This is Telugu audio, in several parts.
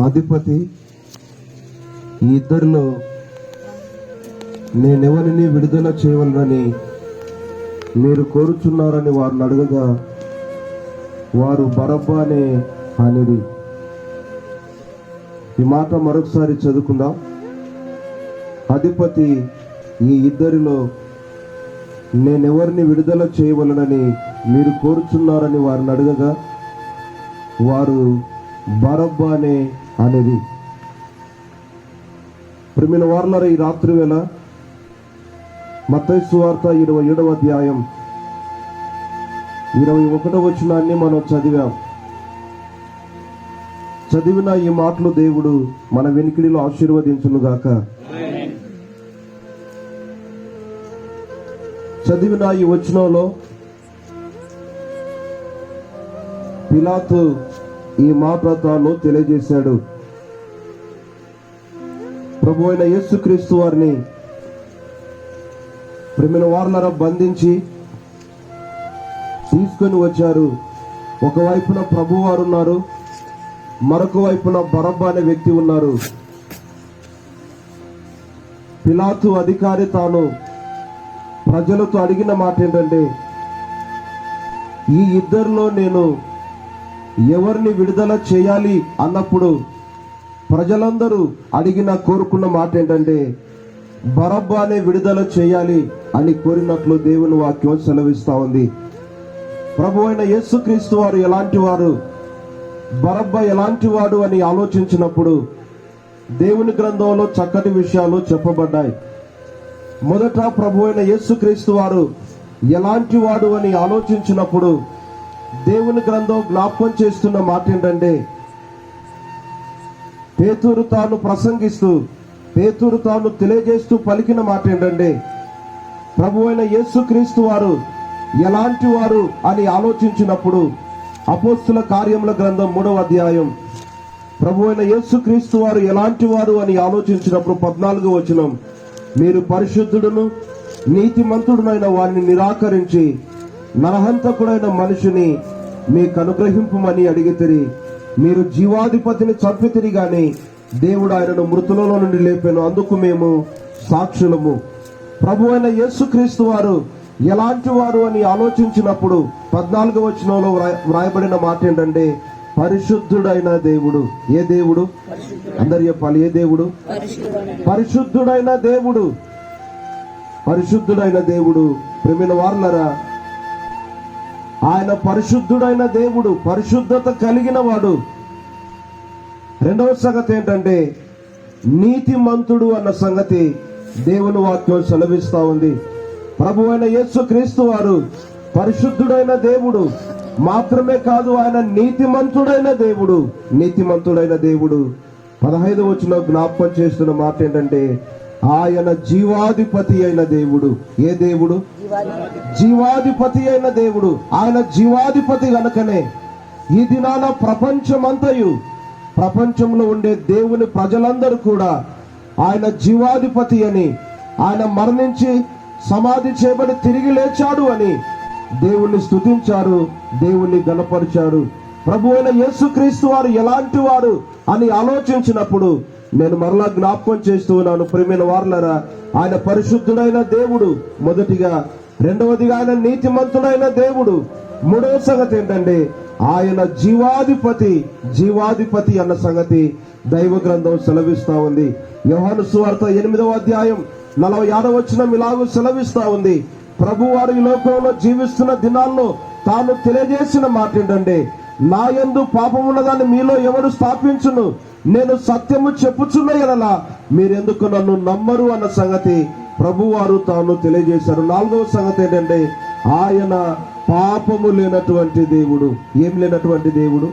అధిపతి ఈ ఇద్దరిలో నేనెవరిని విడుదల చేయవలనని మీరు కోరుచున్నారని వారిని అడగగా వారు బరబ్బానే అనేది ఈ మాట మరొకసారి చదువుకుందాం. అధిపతి ఈ ఇద్దరిలో నేనెవరిని విడుదల చేయవలనని మీరు కోరుచున్నారని వారిని అడగగా వారు బరబ్బానే అనేది ప్రిమిన వార్లర ఈ రాత్రి వేళ మత్తయి వార్త ఇరవై ఏడవ అధ్యాయం. ఇరవై ఒకటవ వచనాన్ని మనం చదివాం. చదివిన ఈ మాటలు దేవుడు మన వెనికిడిలో ఆశీర్వదించునుగాక చదివిన ఈ వచనంలో పిలాతు ఈ మాట తెలియజేశాడు. ప్రభు అయిన యేసుక్రీస్తు వారిని ప్రేమిన వార్లర బంధించి తీసుకొని వచ్చారు. ఒకవైపున ప్రభు వారు ఉన్నారు. మరొక వైపున బరబ్బ అనే వ్యక్తి ఉన్నారు. పిలాతు అధికారి తాను ప్రజలతో అడిగిన మాట ఏంటంటే ఈ ఇద్దరిలో నేను ఎవరిని విడుదల చేయాలి అన్నప్పుడు ప్రజలందరూ అడిగిన కోరుకున్న మాట ఏంటంటే బరబ్బానే విడుదల చేయాలి అని కోరినట్లు దేవుని వాక్యం సెలవిస్తా ఉంది. ప్రభు అయిన యేసుక్రీస్తు వారు ఎలాంటి వారు? బరబ్బ ఎలాంటి వాడు అని ఆలోచించినప్పుడు దేవుని గ్రంథంలో చక్కటి విషయాలు చెప్పబడ్డాయి. మొదట ప్రభు అయిన యేసుక్రీస్తు వారు ఎలాంటి వాడు అని ఆలోచించినప్పుడు దేవుని గ్రంథం జ్ఞాపకం చేస్తున్న మాట ఏంటంటే పేతురు తాను ప్రసంగిస్తూ పేతురు తాను తెలియజేస్తూ పలికిన మాట ఏంటంటే ప్రభు అయిన యేసుక్రీస్తు వారు ఎలాంటి వారు అని ఆలోచించినప్పుడు అపోస్తుల కార్యముల గ్రంథం మూడవ అధ్యాయం ప్రభు అయిన యేసుక్రీస్తు వారు ఎలాంటి వారు అని ఆలోచించినప్పుడు పద్నాలుగు వచనం మీరు పరిశుద్ధుడును నీతిమంతుడునైన వారిని నిరాకరించి నరహంతకుడైన మనిషిని మీకు అనుగ్రహింపమని అడిగితిరి మీరు జీవాధిపతిని చంపితిరి గాని దేవుడు ఆయనను మృతులలో నుండి లేపాను. అందుకు మేము సాక్షులము. ప్రభు అయిన యేసుక్రీస్తు వారు ఎలాంటి వారు అని ఆలోచించినప్పుడు పద్నాలుగు వచనంలో వ్రాయ- వ్రాయబడిన మాట ఏంటంటే పరిశుద్ధుడైన దేవుడు. ఏ దేవుడు? అందరు చెప్పాలి ఏ దేవుడు? పరిశుద్ధుడైన దేవుడు. పరిశుద్ధుడైన దేవుడు. ప్రేమిన వార్లరా ఆయన పరిశుద్ధుడైన దేవుడు పరిశుద్ధత కలిగిన వాడు రెండవ సంగతి ఏంటంటే నీతిమంతుడు అన్న సంగతి దేవుని వాక్యం సెలవిస్తూ ఉంది. ప్రభు అయిన యేసు క్రీస్తు వారు పరిశుద్ధుడైన దేవుడు మాత్రమే కాదు ఆయన నీతిమంతుడైన దేవుడు నీతిమంతుడైన దేవుడు. పదహైదు వచ్చిన జ్ఞాపకం చేస్తున్న మాట ఏంటంటే ఆయన జీవాధిపతి అయిన దేవుడు. ఏ దేవుడు? జీవాధిపతి అయిన దేవుడు. ఆయన జీవాధిపతి గనుకనే. ఈ దినాన ప్రపంచమంతయు ప్రపంచంలో ఉండే దేవుని ప్రజలందరూ కూడా ఆయన జీవాధిపతి అని ఆయన మరణించి సమాధి చేయబడి తిరిగి లేచాడు అని దేవుణ్ణి స్తుతించారు దేవుణ్ణి గణపరిచారు. ప్రభు అయిన యేసుక్రీస్తు వారు ఎలాంటి వారు అని ఆలోచించినప్పుడు నేను మరలా జ్ఞాపకం చేస్తూ ఉన్నాను ప్రేమైన వార్లరా. ఆయన పరిశుద్ధుడైన దేవుడు. మొదటిగా రెండవదిగా ఆయన నీతిమంతుడైన దేవుడు. మూడవ సంగతి ఏంటంటే ఆయన జీవాధిపతి జీవాధిపతి అన్న సంగతి దైవ గ్రంథం సెలవిస్తా ఉంది. యోహాను సువార్త ఎనిమిదవ అధ్యాయం నలభై ఆరవ వచ్చిన ఇలాగూ సెలవిస్తా ఉంది. ప్రభు వారు ఈ లోకంలో జీవిస్తున్న దినాల్లో తాను తెలియజేసిన మాట ఏంటంటే నా యందు పాపం ఉన్నదాన్ని మీలో ఎవరు స్థాపించును? నేను సత్యము చెప్పుచున్న ఎడలా మీరెందుకు నన్ను నమ్మరు అన్న సంగతి ప్రభువారు తాను తెలియజేశారు. నాలుగవ సంగతి ఏంటంటే ఆయన పాపము లేనటువంటి దేవుడు. ఏం లేనటువంటి దేవుడు?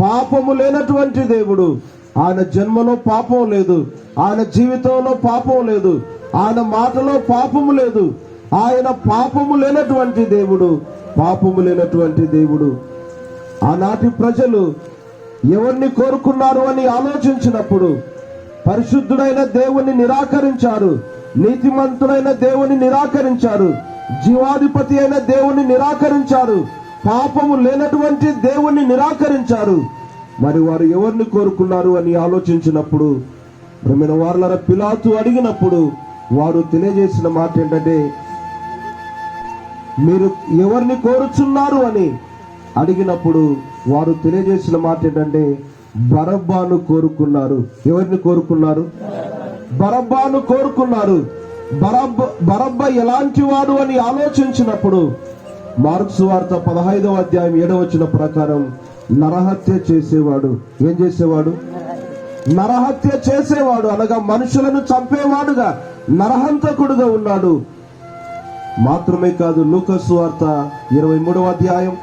పాపము లేనటువంటి దేవుడు. ఆయన జన్మలో పాపం లేదు. ఆయన జీవితంలో పాపం లేదు. ఆయన మాటలో పాపము లేదు. ఆయన పాపము లేనటువంటి దేవుడు. పాపము లేనటువంటి దేవుడు. ఆనాటి ప్రజలు ఎవరిని కోరుకున్నారు అని ఆలోచించినప్పుడు పరిశుద్ధుడైన దేవుని నిరాకరించారు నీతిమంతుడైన దేవుని నిరాకరించారు జీవాధిపతి అయిన దేవుని నిరాకరించారు పాపము లేనటువంటి దేవుణ్ణి నిరాకరించారు. మరి వారు ఎవరిని కోరుకున్నారు అని ఆలోచించినప్పుడు ప్రేమైన వారుల పిలాతు అడిగినప్పుడు వారు తెలియజేసిన మాట ఏంటంటే మీరు ఎవరిని కోరుచున్నారు అని అడిగినప్పుడు వారు తెలియజేసిన మాట ఏంటంటే బరబ్బాను కోరుకున్నారు. ఎవరిని కోరుకున్నారు? బరబ్బాను కోరుకున్నారు. బరబ్బ బరబ్బ ఎలాంటి వాడు అని ఆలోచించినప్పుడు మార్క్స్ వార్త పదహైదవ అధ్యాయం ఏడవచ్చిన ప్రకారం నరహత్య చేసేవాడు. ఏం చేసేవాడు? నరహత్య చేసేవాడు. అనగా మనుషులను చంపేవాడుగా నరహంతకుడుగా ఉన్నాడు. మాత్రమే కాదు లూకస్ వార్త ఇరవై మూడవ అధ్యాయం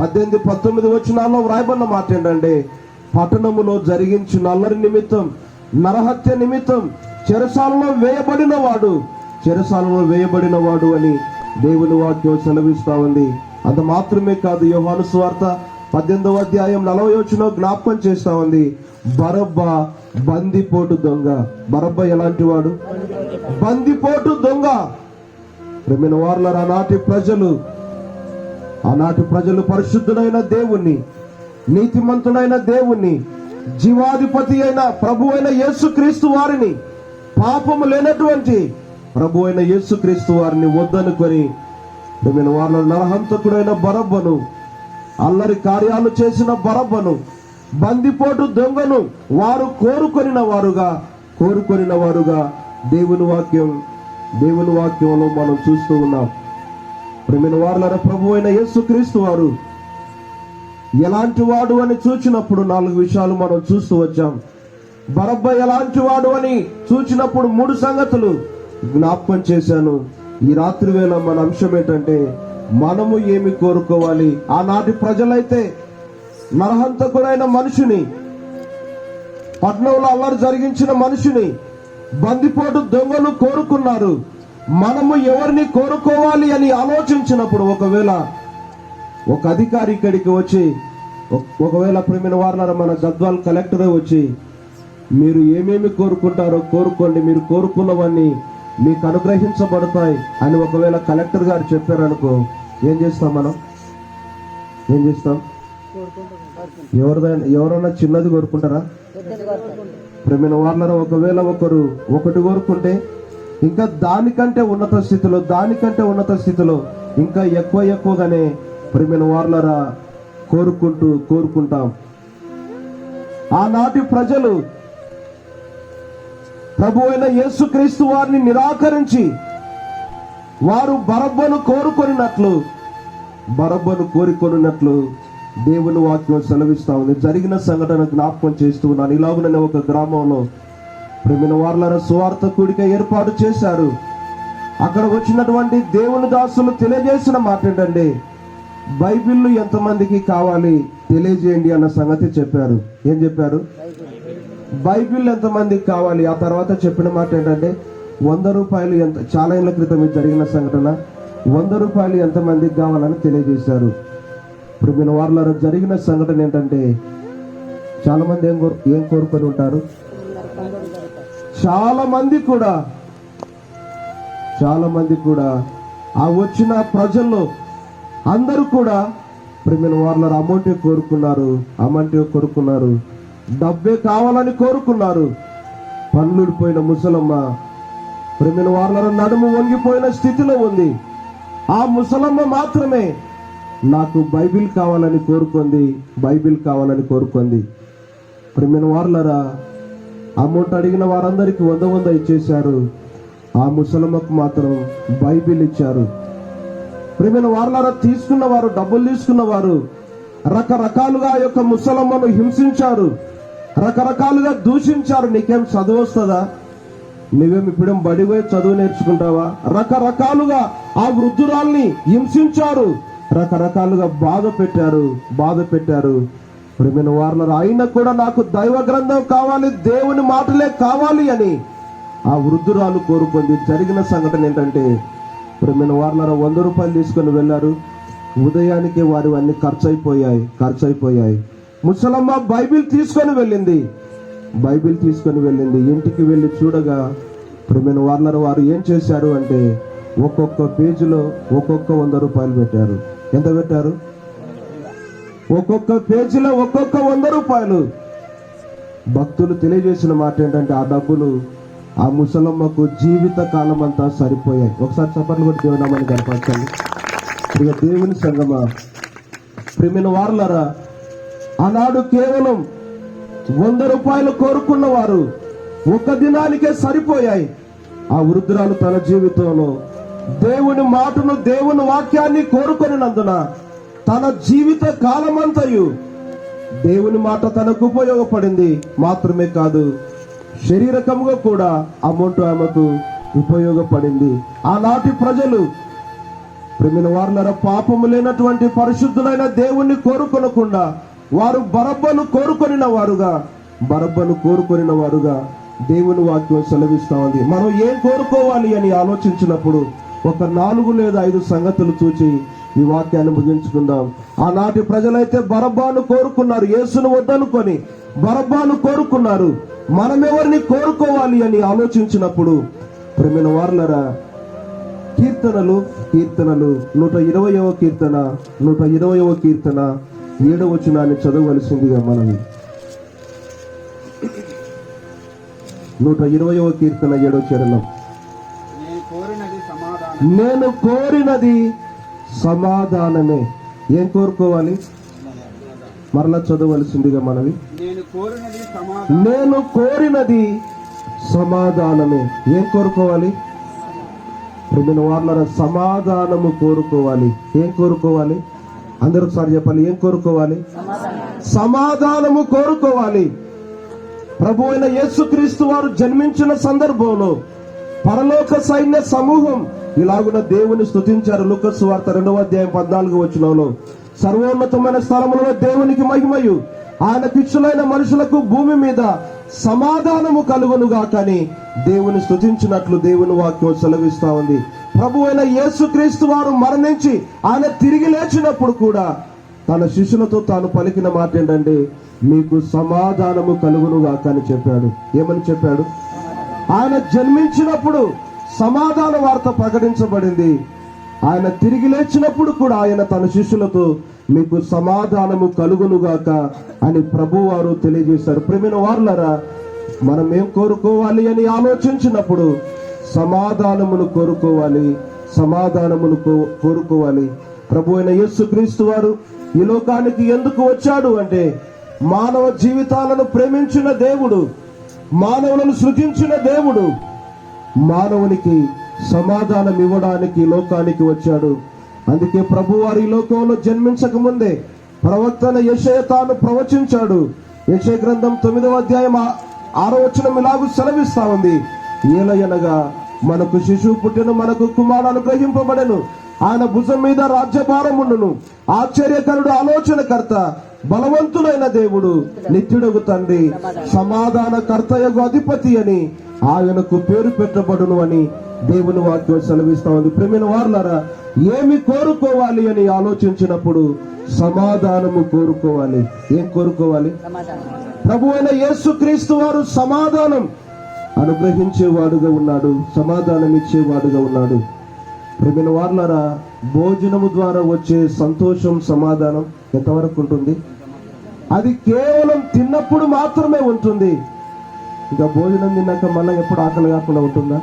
పద్దెనిమిది పంతొమ్మిది వచ్చినాల్లో వ్రాయబడిన మాట ఏంటంటే పట్టణములో జరిగించిన అల్లరి నిమిత్తం నరహత్య నిమిత్తం చెరసాలలో వేయబడిన వాడు చెరసాలలో వేయబడిన వాడు అని దేవుని వాక్యం సెలవిస్తా ఉంది అంత మాత్రమే కాదు యోహాను స్వార్త పద్దెనిమిదవ అధ్యాయం నలభై వచ్చిన జ్ఞాపకం చేస్తా ఉంది బరబ్బ బందిపోటు దొంగ. బరబ్బ ఎలాంటి వాడు? బందిపోటు దొంగ. ప్రేమిన వార్ల ఆనాటి ప్రజలు ఆనాటి ప్రజలు పరిశుద్ధుడైన దేవుణ్ణి నీతిమంతుడైన దేవుణ్ణి జీవాధిపతి అయిన ప్రభు అయిన యేసుక్రీస్తు వారిని పాపము లేనటువంటి ప్రభు అయిన యేసుక్రీస్తు వారిని వద్దనుకొని ప్రేమిన నరహంతకుడైన బరబ్బను అల్లరి కార్యాలు చేసిన బరబ్బను బందిపోటు దొంగను వారు కోరుకొనిన వారుగా కోరుకొనిన వారుగా దేవుని వాక్యం దేవుని వాక్యంలో మనం చూస్తూ ఉన్నాం. ప్రేమిన వారుల ప్రభు అయిన యేసుక్రీస్తు వారు ఎలాంటి వాడు అని చూచినప్పుడు నాలుగు విషయాలు మనం చూస్తూ వచ్చాం. బరబ్బ ఎలాంటి వాడు అని చూచినప్పుడు మూడు సంగతులు జ్ఞాపకం చేశాను. ఈ రాత్రి వేళ మన అంశం ఏంటంటే మనము ఏమి కోరుకోవాలి? ఆనాటి ప్రజలైతే నరహంతకుడైన మనిషిని పట్నంలో అల్లరి జరిగించిన మనిషిని బందిపోటు దొంగలు కోరుకున్నారు. మనము ఎవరిని కోరుకోవాలి అని ఆలోచించినప్పుడు ఒకవేళ ఒక అధికారి ఇక్కడికి వచ్చి ఒక- ఒకవేళ ప్రేమిన వారులారా మన గద్వాల్ కలెక్టరే వచ్చి మీరు ఏమేమి కోరుకుంటారో కోరుకోండి మీరు కోరుకున్నవన్నీ మీకు అనుగ్రహించబడతాయి అని ఒకవేళ కలెక్టర్ గారు చెప్పారనుకో ఏం చేస్తాం మనం? ఏం చేస్తాం? ఎవరిదైనా ఎవరైనా చిన్నది కోరుకుంటారా? ప్రేమిన వాళ్ళలో ఒకవేళ ఒకరు ఒకటి కోరుకుంటే ఇంకా దానికంటే ఉన్నత స్థితిలో దానికంటే ఉన్నత స్థితిలో ఇంకా ఎక్కువ ఎక్కువగానే ప్రేమిన వార్లరా కోరుకుంటూ కోరుకుంటాం. ఆనాటి ప్రజలు ప్రభు అయిన యేసుక్రీస్తు వారిని నిరాకరించి వారు బరబ్బను కోరుకొనినట్లు బరబ్బను కోరుకొనినట్లు దేవుని వాక్యం సెలవిస్తా ఉంది. జరిగిన సంఘటన జ్ఞాపకం చేస్తూ ఉన్నాను. ఇలాగుననే ఒక గ్రామంలో ప్రేమిన వారులను సువార్త కూడిక ఏర్పాటు చేశారు. అక్కడ వచ్చినటువంటి దేవుని దాసులు తెలియజేసిన మాట ఏంటంటే బైబిల్ ఎంతమందికి కావాలి తెలియజేయండి అన్న సంగతి చెప్పారు. ఏం చెప్పారు? బైబిల్ ఎంతమందికి కావాలి? ఆ తర్వాత చెప్పిన మాట ఏంటంటే వంద రూపాయలు ఎంత చాలా ఏళ్ళ క్రితం జరిగిన సంఘటన వంద రూపాయలు ఎంతమందికి కావాలని తెలియజేశారు. ఇప్పుడు మన వారిలో జరిగిన సంఘటన ఏంటంటే చాలామంది ఏం కోరు ఏం కోరుకొని ఉంటారు? చాలా మంది కూడా చాలా మంది కూడా ఆ వచ్చిన ప్రజల్లో అందరూ కూడా ప్రేమిన వారిలో అమౌంటే కోరుకున్నారు అమౌంటే కోరుకున్నారు డబ్బే కావాలని కోరుకున్నారు. పన్నుడిపోయిన ముసలమ్మ ప్రేమిన వారిలో నడుము వంగిపోయిన స్థితిలో ఉంది. ఆ ముసలమ్మ మాత్రమే నాకు బైబిల్ కావాలని కోరుకుంది బైబిల్ కావాలని కోరుకుంది. ప్రేమిన వార్లరా అమౌంట్ అడిగిన వారందరికీ వంద వంద ఇచ్చేశారు. ఆ ముసలమ్మకు మాత్రం బైబిల్ ఇచ్చారు. ప్రేమైన వారులారా తీసుకున్న వారు డబ్బులు తీసుకున్న వారు రకరకాలుగా ఆ యొక్క ముసలమ్మను హింసించారు. రకరకాలుగా దూషించారు. నీకేం చదువు వస్తుందా? నువ్వేం ఇప్పుడేం బడిపోయి చదువు నేర్చుకుంటావా? రకరకాలుగా ఆ వృద్ధురాల్ని హింసించారు. రకరకాలుగా బాధ పెట్టారు బాధ పెట్టారు. ప్రేమిన వార్లరు అయినా కూడా నాకు దైవ గ్రంథం కావాలి దేవుని మాటలే కావాలి అని ఆ వృద్ధురాలు కోరుకుంది. జరిగిన సంఘటన ఏంటంటే ప్రేమిన వార్లర వంద రూపాయలు తీసుకొని వెళ్ళారు. ఉదయానికే వారు అన్ని ఖర్చు అయిపోయాయి ఖర్చు అయిపోయాయి ముసలమ్మ బైబిల్ తీసుకొని వెళ్ళింది. బైబిల్ తీసుకొని వెళ్ళింది. ఇంటికి వెళ్ళి చూడగా ప్రేమిన వార్లర్ వారు ఏం చేశారు అంటే ఒక్కొక్క పేజీలో ఒక్కొక్క వంద రూపాయలు పెట్టారు. ఎంత పెట్టారు? ఒక్కొక్క పేజీలో ఒక్కొక్క వంద రూపాయలు. భక్తులు తెలియజేసిన మాట ఏంటంటే ఆ డబ్బులు ఆ ముసలమ్మకు జీవిత కాలం అంతా సరిపోయాయి. ఒకసారి చప్పట్లు కూడా దేవునామని కనపరచండి ఇక దేవుని సంగమా. ప్రిమిన వారులరా ఆనాడు కేవలం వంద రూపాయలు కోరుకున్న వారు ఒక దినానికే సరిపోయాయి. ఆ వృద్ధురాలు తన జీవితంలో దేవుని మాటను దేవుని వాక్యాన్ని కోరుకొనినందున తన జీవిత కాలమంతయు దేవుని మాట తనకు ఉపయోగపడింది మాత్రమే కాదు శరీరకముగా కూడా అమౌంట్ ఆమెకు ఉపయోగపడింది. ఆనాటి ప్రజలు ప్రేమిన వారులర పాపము లేనటువంటి పరిశుద్ధులైన దేవుణ్ణి కోరుకొనకుండా వారు బరబ్బను కోరుకొనిన వారుగా బరబ్బను కోరుకొనిన వారుగా దేవుని వాక్యం సెలవిస్తా ఉంది. మనం ఏం కోరుకోవాలి అని ఆలోచించినప్పుడు ఒక నాలుగు లేదా ఐదు సంగతులు చూచి ఈ వాక్యాన్ని ముగించుకుందాం. ఆనాటి ప్రజలైతే బరబ్బాను కోరుకున్నారు. యేసును వద్దనుకొని బరబ్బాను కోరుకున్నారు. మనం ఎవరిని కోరుకోవాలి అని ఆలోచించినప్పుడు ప్రేమిన వార్లరా కీర్తనలు కీర్తనలు నూట ఇరవయవ కీర్తన నూట ఇరవయవ కీర్తన ఏడవ వచనాన్ని చదవవలసిందిగా మనవి. నూట ఇరవయవ కీర్తన ఏడవ చరణం. నేను కోరినది సమాధానమే. ఏం కోరుకోవాలి? మరలా చదవవలసిందిగా మనవి. నేను కోరినది సమాధానం. నేను కోరినది సమాధానమే. ఏం కోరుకోవాలి? ప్రేమిన వాళ్ళ సమాధానము కోరుకోవాలి. ఏం కోరుకోవాలి? అందరూ ఒకసారి చెప్పాలి ఏం కోరుకోవాలి? సమాధానము కోరుకోవాలి. ప్రభు అయిన యేసుక్రీస్తు వారు జన్మించిన సందర్భంలో పరలోక సైన్య సమూహం. ఇలాగున దేవుని స్థుతించారు లుకస్ వార్త రెండవ అధ్యాయం పద్నాలుగు వచనంలో. సర్వోన్నతమైన స్థలములలో దేవునికి మహిమయు. ఆయన పిచ్చులైన మనుషులకు భూమి మీద సమాధానము కలుగునుగా కానీ దేవుని స్థుతించినట్లు దేవుని వాక్యం సెలవిస్తా ఉంది. ప్రభు అయిన యేసుక్రీస్తు వారు మరణించి ఆయన తిరిగి లేచినప్పుడు కూడా తన శిష్యులతో తాను పలికిన మాట ఏంటంటే మీకు సమాధానము కలుగునుగా కానీ చెప్పాడు. ఏమని చెప్పాడు? ఆయన జన్మించినప్పుడు సమాధాన వార్త ప్రకటించబడింది. ఆయన తిరిగి లేచినప్పుడు కూడా ఆయన తన శిష్యులతో మీకు సమాధానము కలుగునుగాక అని ప్రభువారు తెలియజేశారు. ప్రేమిన వారులరా మనం ఏం కోరుకోవాలి అని ఆలోచించినప్పుడు సమాధానమును కోరుకోవాలి సమాధానమును కో- కోరుకోవాలి. ప్రభు అయిన యేసుక్రీస్తు వారు ఈ లోకానికి ఎందుకు వచ్చాడు అంటే మానవ జీవితాలను ప్రేమించిన దేవుడు మానవులను సృజించిన దేవుడు మానవునికి సమాధానం ఇవ్వడానికి లోకానికి వచ్చాడు. అందుకే ప్రభువారి లోకంలో జన్మించక ముందే ప్రవక్తన యశయ తాను ప్రవచించాడు. యశయ గ్రంథం తొమ్మిదవ అధ్యాయం ఆ- ఆరో వచనం ఇలాగూ సెలవిస్తా ఉంది. ఏలయనగా మనకు శిశువు పుట్టిన మనకు కుమారుడు అనుగ్రహింపబడెను. ఆయన భుజం మీద రాజ్యభారం ఉండును. ఆశ్చర్యకరుడు ఆలోచనకర్త బలవంతుడైన దేవుడు నిత్యుడగు తండ్రి సమాధాన కర్తయగు అధిపతి అని ఆయనకు పేరు పెట్టబడును అని దేవుని వాక్యం సెలవిస్తా ఉంది. ప్రేమిన వారులరా ఏమి కోరుకోవాలి అని ఆలోచించినప్పుడు సమాధానము కోరుకోవాలి. ఏం కోరుకోవాలి? ప్రభు అయిన యేసుక్రీస్తు వారు సమాధానం అనుగ్రహించేవాడుగా ఉన్నాడు సమాధానం ఇచ్చేవాడుగా ఉన్నాడు. ప్రేమిన వార్లరా భోజనము ద్వారా వచ్చే సంతోషం సమాధానం ఎంతవరకు ఉంటుంది? అది కేవలం తిన్నప్పుడు మాత్రమే ఉంటుంది. ఇంకా భోజనం తిన్నాక మళ్ళీ ఎప్పుడు ఆకలి కాకుండా ఉంటుందా?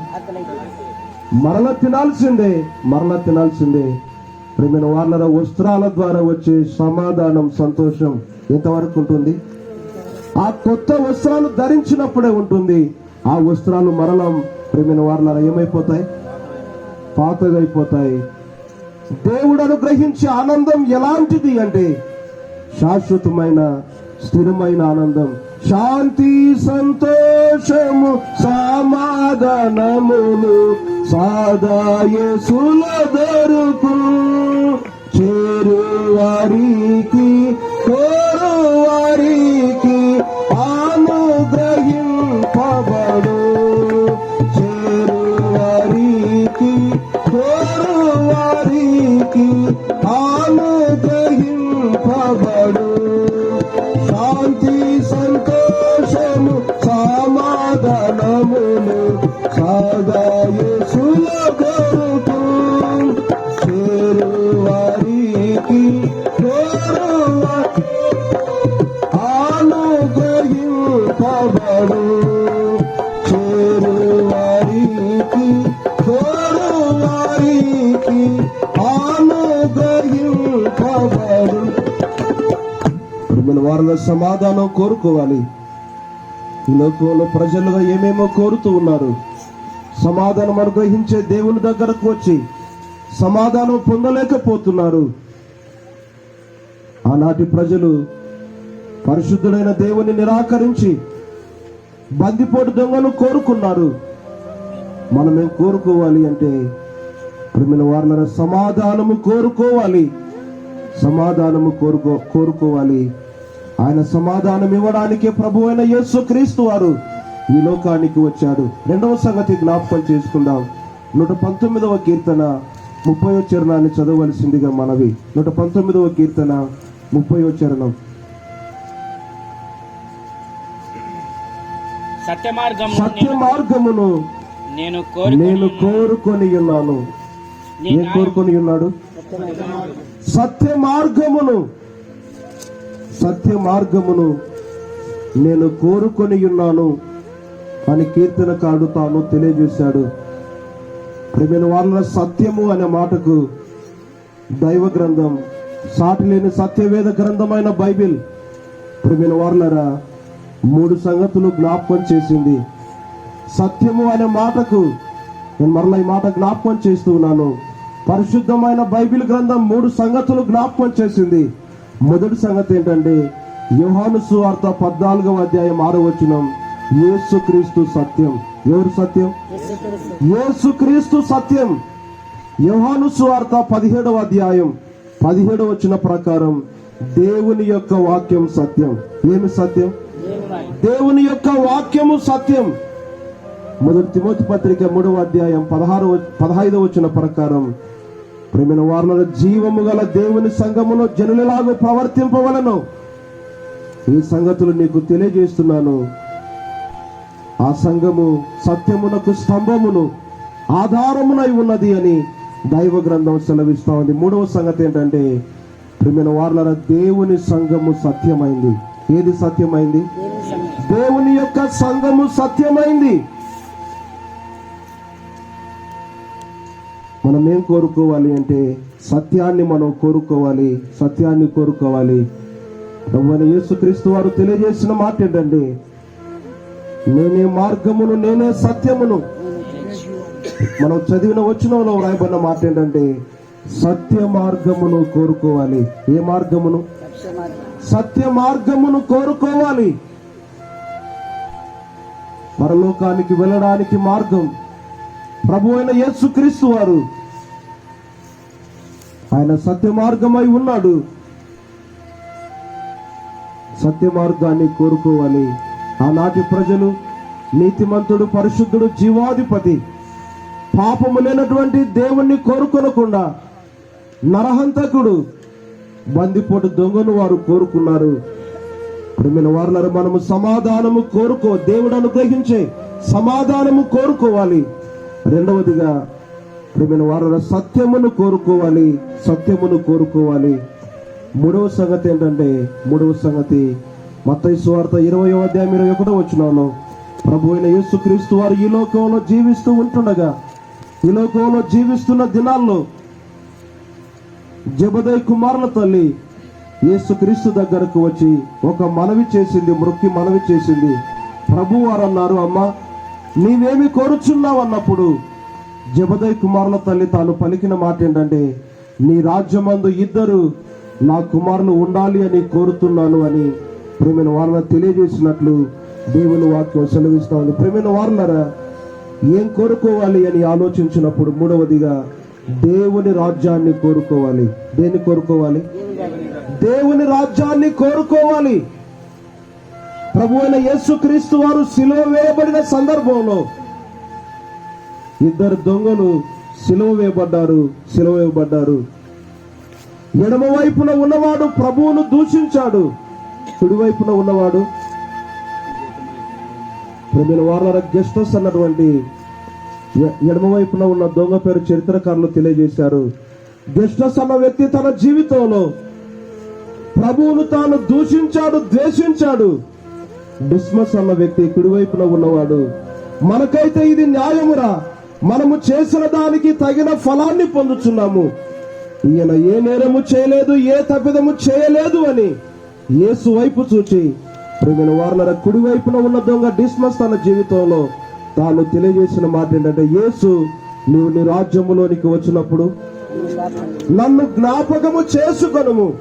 మరల తినాల్సిందే మరల తినాల్సిందే. ప్రేమైన వాళ్ళ వస్త్రాల ద్వారా వచ్చే సమాధానం సంతోషం ఎంతవరకు ఉంటుంది? ఆ కొత్త వస్త్రాలు ధరించినప్పుడే ఉంటుంది. ఆ వస్త్రాలు మరలం ప్రేమైన వాళ్ళ ఏమైపోతాయి? పాతగైపోతాయి దేవుడు అనుగ్రహించే ఆనందం ఎలాంటిది అంటే శాశ్వతమైన స్థిరమైన ఆనందం. శాంతి సంతోషము సమాధానములు సాదాయసుల దొరుకు. చేరు వారికి కోరు సమాధానం కోరుకోవాలి. ఈ లోకంలో ప్రజలుగా ఏమేమో కోరుతూ ఉన్నారు. సమాధానం అనుగ్రహించే దేవుని దగ్గరకు వచ్చి సమాధానం పొందలేకపోతున్నారు. ఆనాటి ప్రజలు పరిశుద్ధుడైన దేవుని నిరాకరించి బందిపోటు దొంగను కోరుకున్నారు. మనమేం కోరుకోవాలి అంటే ప్రేమిన వారిన సమాధానము కోరుకోవాలి. సమాధానము కోరుకో కోరుకోవాలి. ఆయన సమాధానం ఇవ్వడానికే ప్రభు అయిన యేసు క్రీస్తు వారు ఈ లోకానికి వచ్చాడు రెండవ సంగతి జ్ఞాపకం చేసుకుందాం. నూట పంతొమ్మిదవ కీర్తన ముప్పై చరణాన్ని చదవలసిందిగా మనవి. నూట పంతొమ్మిదవ కీర్తన ముప్పై చరణం. సత్య మార్గం సత్య మార్గమును నేను నేను కోరుకొని ఉన్నాను. ఏం కోరుకొని ఉన్నాడు? సత్య మార్గమును సత్య మార్గమును నేను కోరుకొని ఉన్నాను అని కీర్తనకారుడు తాను తెలియజేశాడు. ప్రేమైన వాళ్ళ సత్యము అనే మాటకు దైవ గ్రంథం సాటి లేని సత్యవేద గ్రంథమైన బైబిల్. ప్రేమైన వారులరా మూడు సంగతులు జ్ఞాపకం చేసింది. సత్యము అనే మాటకు నేను మరలా ఈ మాట జ్ఞాపకం చేస్తూ ఉన్నాను. పరిశుద్ధమైన బైబిల్ గ్రంథం మూడు సంగతులు జ్ఞాపకం చేసింది. మొదటి సంగతి ఏంటంటే యోహాను సువార్త పద్నాలుగవ అధ్యాయం ఆరో వచనం యేసు క్రీస్తు సత్యం. ఎవరు సత్యం? యేసు క్రీస్తు సత్యం. యోహాను సువార్త పదిహేడవ అధ్యాయం పదిహేడవ వచ్చిన ప్రకారం దేవుని యొక్క వాక్యం సత్యం. ఏమి సత్యం? దేవుని యొక్క వాక్యము సత్యం. మొదటి తిమోతి పత్రిక మూడవ అధ్యాయం పదహారు పదహైదు వచ్చిన ప్రకారం ప్రేమైన వారుల జీవము గల దేవుని సంఘములో జనులలాగా ప్రవర్తింపవలను. ఈ సంగతులు నీకు తెలియజేస్తున్నాను. ఆ సంఘము సత్యమునకు స్తంభమును ఆధారమునై ఉన్నది అని దైవ గ్రంథం సెలవిస్తా ఉంది. మూడవ సంగతి ఏంటంటే ప్రేమైన వారుల దేవుని సంఘము సత్యమైంది. ఏది సత్యమైంది? దేవుని యొక్క సంఘము సత్యమైంది. ఏం కోరుకోవాలి అంటే సత్యాన్ని మనం కోరుకోవాలి సత్యాన్ని కోరుకోవాలి. ప్రభువైన యేసుక్రీస్తు వారు తెలియజేసిన మాట ఏంటంటే నేనే మార్గమును నేనే సత్యమును. మనం చదివిన వచనంలో రాయబడిన మాట ఏంటంటే సత్య మార్గమును కోరుకోవాలి. ఏ మార్గమును? సత్య మార్గమును కోరుకోవాలి. పరలోకానికి వెళ్ళడానికి మార్గం. ప్రభు అయిన యేసుక్రీస్తు వారు ఆయన సత్య మార్గమై ఉన్నాడు. సత్య మార్గాన్ని కోరుకోవాలి. ఆనాటి ప్రజలు నీతిమంతుడు పరిశుద్ధుడు జీవాధిపతి పాపము లేనటువంటి దేవుణ్ణి కోరుకొనకుండా నరహంతకుడు బందిపోటు దొంగను వారు కోరుకున్నారు. ప్రేమైన వారులారా మనము సమాధానము కోరుకో దేవుడు అనుగ్రహించే సమాధానము కోరుకోవాలి. రెండవదిగా ప్రేమైన వారుల సత్యమును కోరుకోవాలి. సత్యమును కోరుకోవాలి. మూడవ సంగతి ఏంటంటే మూడవ సంగతి మత్తయి సువార్త ఇరవై అధ్యాయం ఇరవై ఒకటో వచ్చినాను ప్రభు అయిన యేసుక్రీస్తు వారు ఈ లోకంలో జీవిస్తూ ఉంటుండగా ఈ లోకంలో జీవిస్తున్న దినాల్లో జబదయ్ కుమారుల తల్లి యేసుక్రీస్తు దగ్గరకు వచ్చి ఒక మనవి చేసింది మృక్కి మనవి చేసింది. ప్రభు వారు అన్నారు అమ్మ నీవేమి కోరుచున్నావు అన్నప్పుడు జబదయ్ కుమారుల తల్లి తాను పలికిన మాట ఏంటంటే నీ రాజ్యమందు ఇద్దరు నా కుమారులు ఉండాలి అని కోరుతున్నాను అని ప్రేమైన వారిని తెలియజేసినట్లు దేవుని వాక్యం సెలవిస్తా ఉంది. ప్రేమైన వారులరా ఏం కోరుకోవాలి అని ఆలోచించినప్పుడు మూడవదిగా దేవుని రాజ్యాన్ని కోరుకోవాలి. దేన్ని కోరుకోవాలి? దేవుని రాజ్యాన్ని కోరుకోవాలి. ప్రభు అయిన యేసుక్రీస్తు వారు సిలువ వేయబడిన సందర్భంలో ఇద్దరు దొంగలు సిలువ వేయబడ్డారు సిలువ వేయబడ్డారు. ఎడమ వైపున ఉన్నవాడు ప్రభువును దూషించాడు. కుడివైపున ఉన్నవాడు ప్రమిల వార్ల గెస్టస్ అన్నటువంటి ఎడమవైపున ఎడమ వైపున ఉన్న దొంగ పేరు చరిత్రకారులు తెలియజేశారు. గెస్టస్ అన్న వ్యక్తి తన జీవితంలో ప్రభువును తాను దూషించాడు ద్వేషించాడు. డిస్మస్ అన్న వ్యక్తి కుడివైపున ఉన్నవాడు. మనకైతే ఇది న్యాయమురా. మనము చేసిన దానికి తగిన ఫలాన్ని పొందుతున్నాము ఈయన ఏ నేరము చేయలేదు ఏ తప్పిదము చేయలేదు అని యేసు వైపు చూచి ప్రేమిన వారుల కుడి వైపున ఉన్న దొంగ డిస్మస్ తన జీవితంలో తాను తెలియజేసిన మాట ఏంటంటే యేసు నువ్వు నీ రాజ్యములోనికి వచ్చినప్పుడు నన్ను జ్ఞాపకము చేసుకొనుము.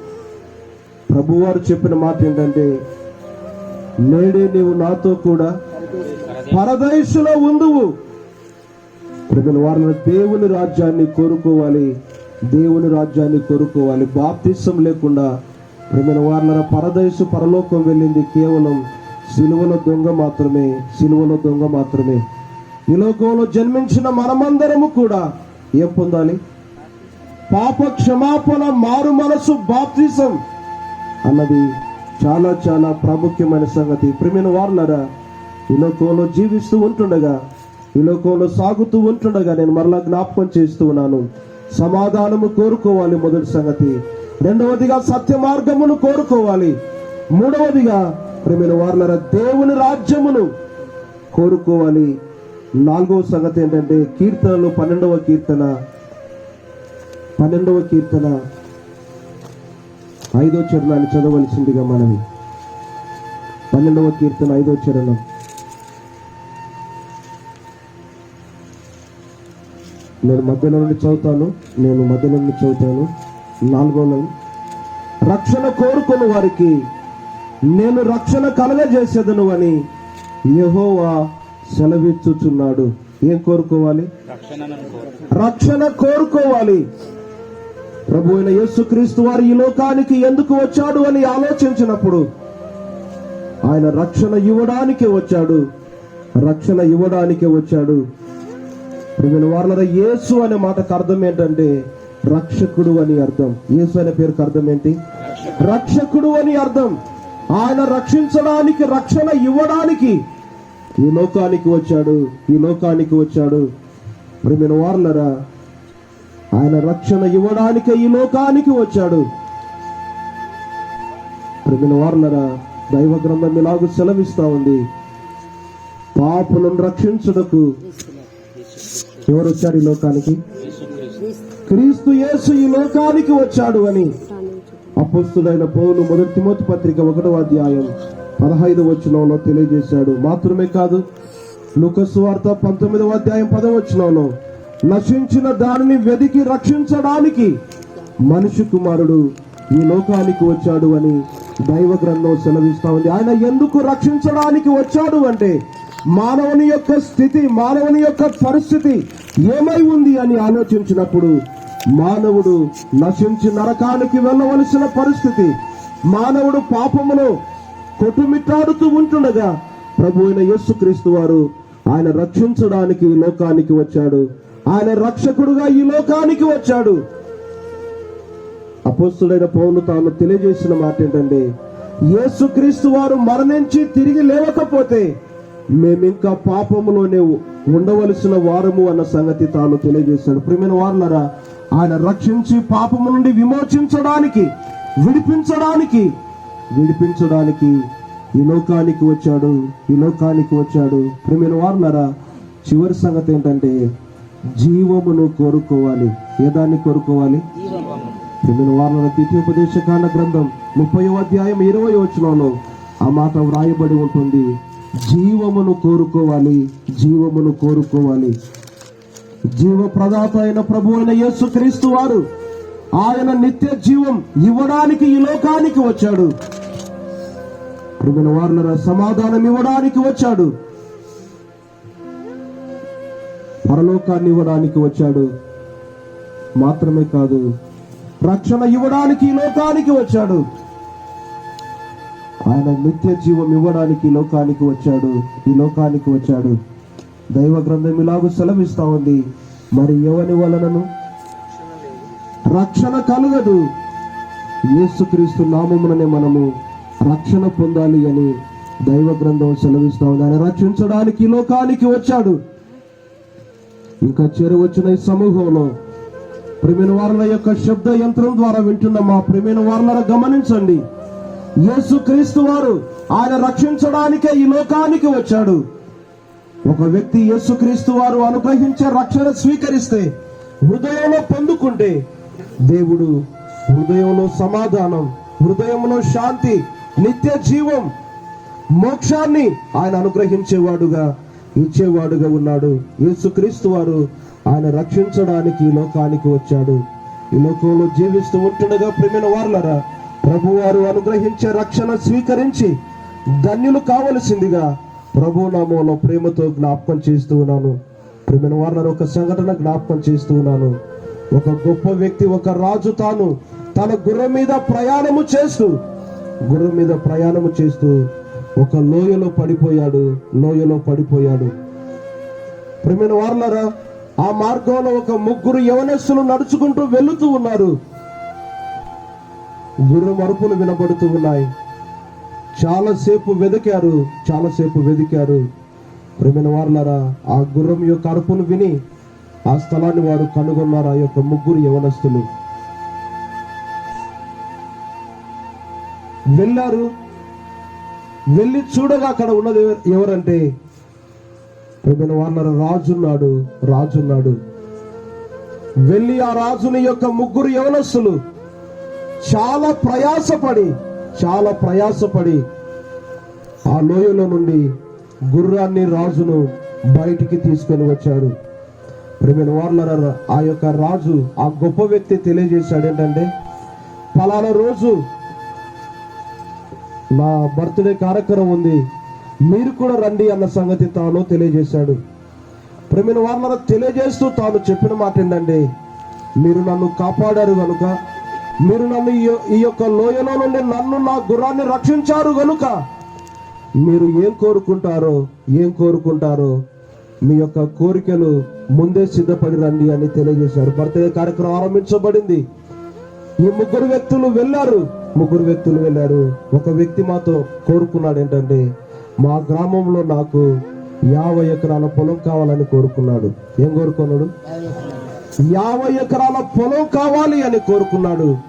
ప్రభువారు చెప్పిన మాట ఏంటంటే నేడే నీవు నాతో కూడా పరదేశులో ఉందువు. ప్రజల వారిని దేవుని రాజ్యాన్ని కోరుకోవాలి దేవుని రాజ్యాన్ని కోరుకోవాలి. బాప్తిసం లేకుండా ప్రేమైన వారిన పరదేశు పరలోకం వెళ్ళింది కేవలం సిలువల దొంగ మాత్రమే సిలువల దొంగ మాత్రమే. ఈ లోకంలో జన్మించిన మనమందరము కూడా ఏం పొందాలి? పాప క్షమాపణ మారు మనసు బాప్తిసం అన్నది చాలా చాలా ప్రాముఖ్యమైన సంగతి. ప్రేమైన వారులరా ఈ లోకంలో జీవిస్తూ ఉంటుండగా ఈ లోకంలో సాగుతూ ఉంటుండగా నేను మరలా జ్ఞాపకం చేస్తూ ఉన్నాను. సమాధానము కోరుకోవాలి మొదటి సంగతి. రెండవదిగా సత్య మార్గమును కోరుకోవాలి. మూడవదిగా ప్రేమైన వారులరా దేవుని రాజ్యమును కోరుకోవాలి. నాలుగవ సంగతి ఏంటంటే కీర్తనలు పన్నెండవ కీర్తన. పన్నెండవ కీర్తన. ఐదో చరణాన్ని చదవలసిందిగా మనవి. పన్నెండవ కీర్తన ఐదో చరణం. నేను మధ్యలో నుండి చదువుతాను నేను మధ్యలో నుండి చదువుతాను. నాలుగో లైన్ రక్షణ కోరుకుని వారికి నేను రక్షణ కలగజేసేదను అని యహోవా సెలవిచ్చుచున్నాడు. ఏం కోరుకోవాలి? రక్షణ కోరుకోవాలి. ప్రభు అయిన యేసుక్రీస్తు వారు ఈ లోకానికి ఎందుకు వచ్చాడు అని ఆలోచించినప్పుడు ఆయన రక్షణ ఇవ్వడానికి వచ్చాడు. రక్షణ ఇవ్వడానికి వచ్చాడు. ప్రియమైన వారుల యేసు అనే మాటకు అర్థం ఏంటంటే రక్షకుడు అని అర్థం. యేసు అనే పేరుకు అర్థం ఏంటి? రక్షకుడు అని అర్థం. ఆయన రక్షించడానికి రక్షణ ఇవ్వడానికి ఈ లోకానికి వచ్చాడు ఈ లోకానికి వచ్చాడు. ప్రియమైన వారులరా? ఆయన రక్షణ ఇవ్వడానికి ఈ లోకానికి వచ్చాడు. ప్రియమైన వారులరా? దైవ గ్రంథం ఇలాగూ సెలవిస్తా ఉంది. పాపులను రక్షించుటకు ఎవరు వచ్చారు ఈ లోకానికి? క్రీస్తు యేసు ఈ లోకానికి వచ్చాడు అని. అపోస్తుడైన పౌలు మొదటి తిమోతి పత్రిక ఒకటో అధ్యాయం పదహైదు వచనంలో తెలియజేశాడు. మాత్రమే కాదు లూకసు వార్త పంతొమ్మిదవ అధ్యాయం పదవచనంలో నశించిన దానిని వెదికి రక్షించడానికి మనిషి కుమారుడు ఈ లోకానికి వచ్చాడు అని దైవ గ్రంథం సెలవిస్తా ఉంది. ఆయన ఎందుకు రక్షించడానికి వచ్చాడు అంటే మానవుని యొక్క స్థితి మానవుని యొక్క పరిస్థితి ఏమై ఉంది అని ఆలోచించినప్పుడు మానవుడు నశించి నరకానికి వెళ్ళవలసిన పరిస్థితి. మానవుడు పాపమును కొట్టుమిట్టాడుతూ ఉంటుండగా ప్రభు అయిన యేసుక్రీస్తు వారు ఆయన రక్షించడానికి ఈ లోకానికి వచ్చాడు. ఆయన రక్షకుడుగా ఈ లోకానికి వచ్చాడు. అపోస్తుడైన పౌలు తాను తెలియజేసిన మాట ఏంటంటే యేసుక్రీస్తు వారు మరణించి తిరిగి లేవకపోతే మేమింకా పాపములోనే ఉండవలసిన వారము అన్న సంగతి తాను తెలియజేశాడు. ప్రియమైన వారులరా ఆయన రక్షించి పాపము నుండి విమోచించడానికి విడిపించడానికి విడిపించడానికి ఈ లోకానికి వచ్చాడు ఈ లోకానికి వచ్చాడు. ప్రియమైన వారులరా చివరి సంగతి ఏంటంటే జీవమును కోరుకోవాలి. ఏ దాన్ని కోరుకోవాలి? ప్రియమైన వారుల ద్వితీయోపదేశకాండ గ్రంథం ముప్పై అధ్యాయం ఇరవై వచనంలో ఆ మాట వ్రాయబడి ఉంటుంది. జీవమును కోరుకోవాలి జీవమును కోరుకోవాలి. జీవ ప్రదాత అయిన ప్రభు అయిన యేసు క్రీస్తు వారు ఆయన నిత్య జీవం ఇవ్వడానికి ఈ లోకానికి వచ్చాడు. ప్రియమైన వారుల సమాధానం ఇవ్వడానికి వచ్చాడు. పరలోకాన్ని ఇవ్వడానికి వచ్చాడు. మాత్రమే కాదు రక్షణ ఇవ్వడానికి ఈ లోకానికి వచ్చాడు. ఆయన నిత్య జీవం ఇవ్వడానికి ఈ లోకానికి వచ్చాడు. ఈ లోకానికి వచ్చాడు. దైవ గ్రంథం ఇలాగూ సెలవిస్తా ఉంది. మరి ఎవని వలనను? రక్షణ కలగదు. యేసుక్రీస్తు నామముననే మనము రక్షణ పొందాలి అని దైవ గ్రంథం సెలవిస్తా ఉంది. ఆయన రక్షించడానికి లోకానికి వచ్చాడు. ఇంకా చేరవచ్చిన ఈ సమూహంలో ప్రేమైన వారుల యొక్క శబ్ద యంత్రం ద్వారా వింటున్న మా ప్రేమైన వారులను గమనించండి. యేసుక్రీస్తు వారు ఆయన రక్షించడానికే ఈ లోకానికి వచ్చాడు. ఒక వ్యక్తి యేసుక్రీస్తు వారు అనుగ్రహించే రక్షణ స్వీకరిస్తే హృదయంలో పొందుకుంటే దేవుడు హృదయంలో సమాధానం హృదయంలో శాంతి నిత్య జీవం మోక్షాన్ని ఆయన అనుగ్రహించేవాడుగా ఇచ్చేవాడుగా ఉన్నాడు. యేసుక్రీస్తు వారు ఆయన రక్షించడానికి ఈ లోకానికి వచ్చాడు. ఈ లోకంలో జీవిస్తూ ఉంటుండగా ప్రేమిన వారులరా ప్రభు వారు అనుగ్రహించే రక్షణ స్వీకరించి ధన్యులు కావలసిందిగా ప్రభు నామంలో ప్రేమతో జ్ఞాపకం చేస్తూ ఉన్నాను. ప్రేమిన వారిని ఒక సంఘటన జ్ఞాపకం చేస్తూ ఉన్నాను. ఒక గొప్ప వ్యక్తి ఒక రాజు తాను తన గుర్రం మీద ప్రయాణము చేస్తూ గుర్రం మీద ప్రయాణము చేస్తూ ఒక లోయలో పడిపోయాడు లోయలో పడిపోయాడు. ప్రేమిన వార్లరా ఆ మార్గంలో ఒక ముగ్గురు యవనస్తులు నడుచుకుంటూ వెళుతూ ఉన్నారు. గుర్రం అరుపులు వినబడుతూ ఉన్నాయి. చాలాసేపు వెదికారు చాలాసేపు వెదికారు. ప్రేమైన వారులారా ఆ గుర్రం యొక్క అరుపును విని ఆ స్థలాన్ని వారు కనుగొన్నారు ఆ యొక్క ముగ్గురు యవనస్తులు. వెళ్ళారు. వెళ్ళి చూడగా అక్కడ ఉన్నది ఎవరంటే ప్రేమైన వాళ్ళ రాజున్నాడు రాజున్నాడు వెళ్ళి ఆ రాజుని యొక్క ముగ్గురు యవనస్తులు. చాలా ప్రయాసపడి చాలా ప్రయాసపడి ఆ లోయలో నుండి గుర్రాన్ని రాజును బయటికి తీసుకొని వచ్చాడు. ప్రేమైన వార్లర్ ఆ యొక్క రాజు ఆ గొప్ప వ్యక్తి తెలియజేశాడు ఏంటంటే పలానా రోజు నా బర్త్డే కార్యక్రమం ఉంది మీరు కూడా రండి అన్న సంగతి తాను తెలియజేశాడు. ప్రేమిన వార్లర్ తెలియజేస్తూ తాను చెప్పిన మాట ఏంటంటే మీరు నన్ను కాపాడారు కనుక మీరు నన్ను ఈ ఈ యొక్క లోయలో నుండి నన్ను నా గుర్రాన్ని రక్షించారు కనుక మీరు ఏం కోరుకుంటారో ఏం కోరుకుంటారో మీ యొక్క కోరికలు ముందే సిద్ధపడి రండి అని తెలియజేశారు. బర్త్డే కార్యక్రమం ఆరంభించబడింది. ఈ ముగ్గురు వ్యక్తులు వెళ్ళారు. ముగ్గురు వ్యక్తులు వెళ్ళారు. ఒక వ్యక్తి మాతో కోరుకున్నాడు ఏంటంటే మా గ్రామంలో నాకు యాభై ఎకరాల పొలం కావాలని కోరుకున్నాడు. ఏం కోరుకున్నాడు? యాభై ఎకరాల పొలం కావాలి అని కోరుకున్నాడు.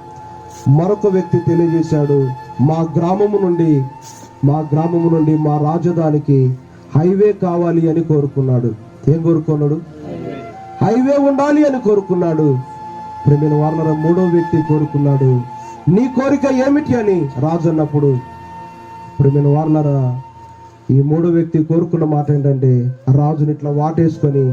మరొక వ్యక్తి తెలియజేశాడు మా గ్రామము నుండి మా గ్రామము నుండి మా రాజధానికి హైవే కావాలి అని కోరుకున్నాడు. ఏం కోరుకున్నాడు? హైవే ఉండాలి అని కోరుకున్నాడు. ప్రేమిన వాళ్ళ మూడో వ్యక్తి కోరుకున్నాడు. నీ కోరిక ఏమిటి అని రాజు అన్నప్పుడు ప్రేమిన వాళ్ళరా ఈ మూడో వ్యక్తి కోరుకున్న మాట ఏంటంటే రాజుని ఇట్లా వాటేసుకొని